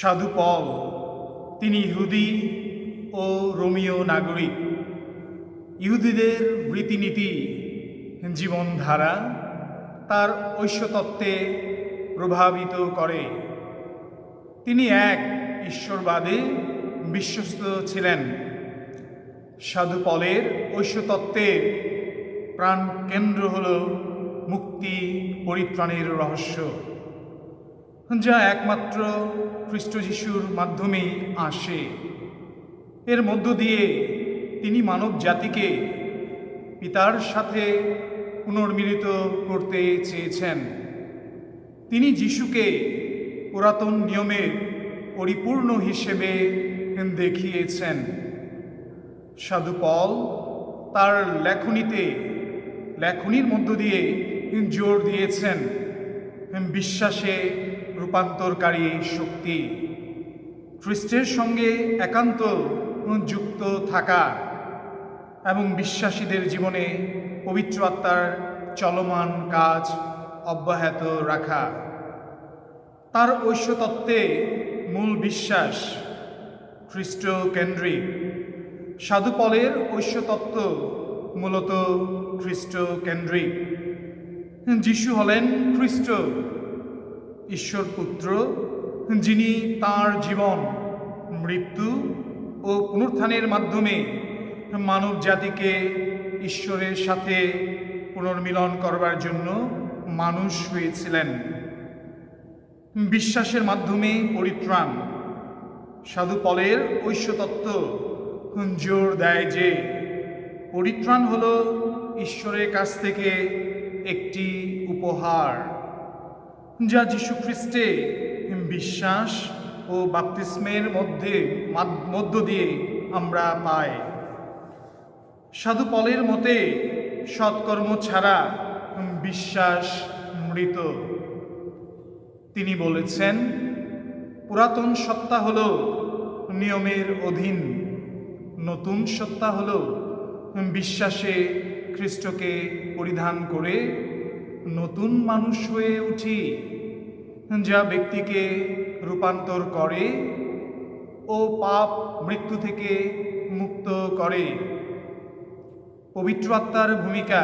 সাধু পল তিনি ইহুদি ও রোমিও নাগরিক। ইহুদিদের রীতিনীতি, জীবনধারা তার ঐশ্বতত্ত্বে প্রভাবিত করে। তিনি এক ঈশ্বরবাদে বিশ্বস্ত ছিলেন। সাধু পলের ঐশ্বতত্ত্বের প্রাণ কেন্দ্র হল মুক্তি পরিত্রাণের রহস্য। যা একমাত্র খ্রিস্ট যিশুর মাধ্যমেই আসে। এর মধ্য দিয়ে তিনি মানব জাতিকে পিতার সাথে পুনর্মিলিত করতে চেয়েছেন। তিনি যিশুকে পুরাতন নিয়মের পরিপূর্ণ হিসেবে দেখিয়েছেন। সাধু পল তার লেখনীতে, লেখনীর মধ্য দিয়ে জোর দিয়েছেন। বিশ্বাসে রূপান্তরকারী শক্তি। খ্রিস্টের সঙ্গে একান্ত যুক্ত থাকা এবং বিশ্বাসীদের জীবনে পবিত্র আত্মার চলমান কাজ অব্যাহত রাখা। তার ঐশ্বতত্ত্বে মূল বিশ্বাস খ্রিস্ট কেন্দ্রিক সাধু পলের ঐশ্বতত্ত্ব মূলত খ্রিস্ট কেন্দ্রিক যিশু হলেন খ্রিস্ট। ঈশ্বর পুত্র যিনি তার জীবন, মৃত্যু ও পুনরুত্থানের মাধ্যমে মানব জাতিকে ঈশ্বরের সাথে পুনর্মিলন করবার জন্য মানুষ হয়েছিলেন। বিশ্বাসের মাধ্যমে পরিত্রাণ। সাধু পলের ঐশ্বতত্ত্ব জোর দেয় যে, পরিত্রাণ হল ঈশ্বরের কাছ থেকে একটি উপহার। যা যীশু খ্রিস্টে বিশ্বাস ও বাপ্তিস্মের মধ্যে মধ্য দিয়ে আমরা পাই। সাধু পলের মতে, সৎকর্ম ছাড়া বিশ্বাস মৃত। তিনি বলেছেন, পুরাতন সত্তা হল নিয়মের অধীন। নতুন সত্তা হল বিশ্বাসে খ্রিস্টকে পরিধান করে নতুন মানুষ হয়ে উঠি, যা ব্যক্তিকে রূপান্তর করে ও পাপ মৃত্যু থেকে মুক্ত করে। পবিত্র আত্মার ভূমিকা,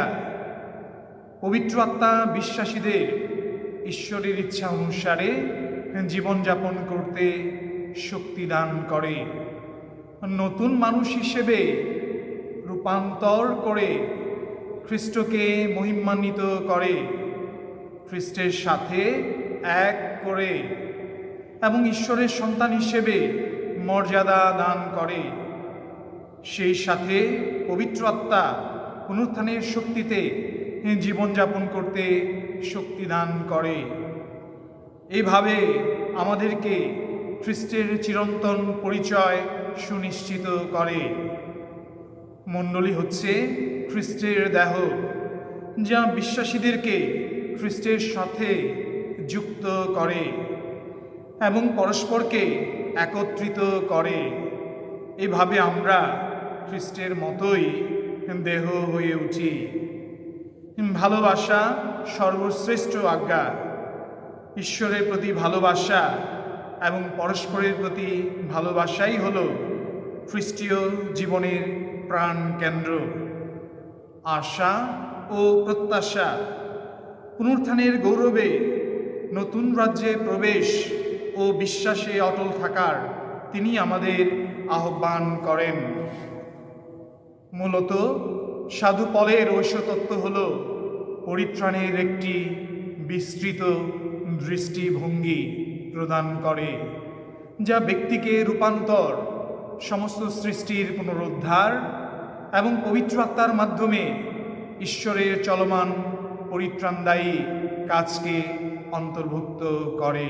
পবিত্র আত্মা বিশ্বাসীদের ঈশ্বরের ইচ্ছা অনুসারে জীবনযাপন করতে শক্তি দান করে। নতুন মানুষ হিসেবে রূপান্তর করে খ্রিস্টকে মহিমান্বিত করে, খ্রিস্টের সাথে এক করে এবং ঈশ্বরের সন্তান হিসেবে মর্যাদা দান করে। সেই সাথে পবিত্র আত্মা পুনরুত্থানের শক্তিতে জীবনযাপন করতে শক্তি দান করে। এইভাবে আমাদেরকে খ্রিস্টের চিরন্তন পরিচয় সুনিশ্চিত করে। মণ্ডলী হচ্ছে খ্রিস্টের দেহ, যা বিশ্বাসীদেরকে খ্রিস্টের সাথে যুক্ত করে এবং পরস্পরকে একত্রিত করে। এভাবে আমরা খ্রিস্টের মতোই দেহ হয়ে উঠি। ভালোবাসা সর্বশ্রেষ্ঠ আজ্ঞা। ঈশ্বরের প্রতি ভালোবাসা এবং পরস্পরের প্রতি ভালোবাসাই হল খ্রিস্টীয় জীবনের প্রাণ কেন্দ্র। আশা ও প্রত্যাশা পুনরুত্থানের গৌরবে নতুন রাজ্যে প্রবেশ ও বিশ্বাসে অটল থাকার তিনি আমাদের আহ্বান করেন। মূলত সাধু পলের ঐশ্বতত্ত্ব হল পরিত্রাণের একটি বিস্তৃত দৃষ্টিভঙ্গি প্রদান করে, যা ব্যক্তিকে রূপান্তর, সমস্ত সৃষ্টির পুনরুদ্ধার এবং পবিত্র আত্মার মাধ্যমে ঈশ্বরের চলমান পরিত্রাণদায়ী কাজকে অন্তর্ভুক্ত করে।